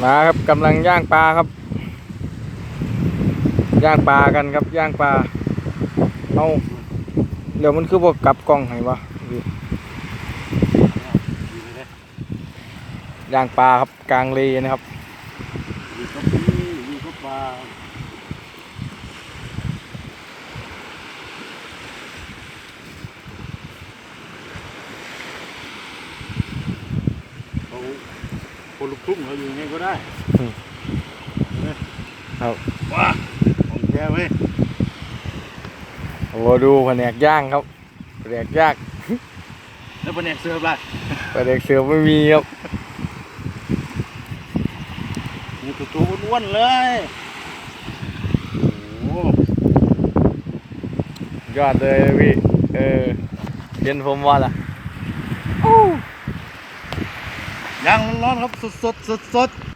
มาครับกำลังย่างปลาครับ ย่างปลากันครับย่างปลาเอาเดี๋ยวมันคือบอกกลับกล้องให้วะย่างปลาครับกลางเลนะครับ คนลุกทุ่งเขาอยู่ยังไงก็ได้อืมเนี่ยครับว้าของแท้เว้ยโอ้ดูแผนกย่างครับแผนกย่างแล้วแผนกเสิร์ฟล่ะแผนกเสือไม่มีครับมีตัวตัวอ้วนๆเลยโอ้โหยอดเลยพี่เออเย็นผมว่าล่ะ ย่างร้อนๆครับสดๆสดๆ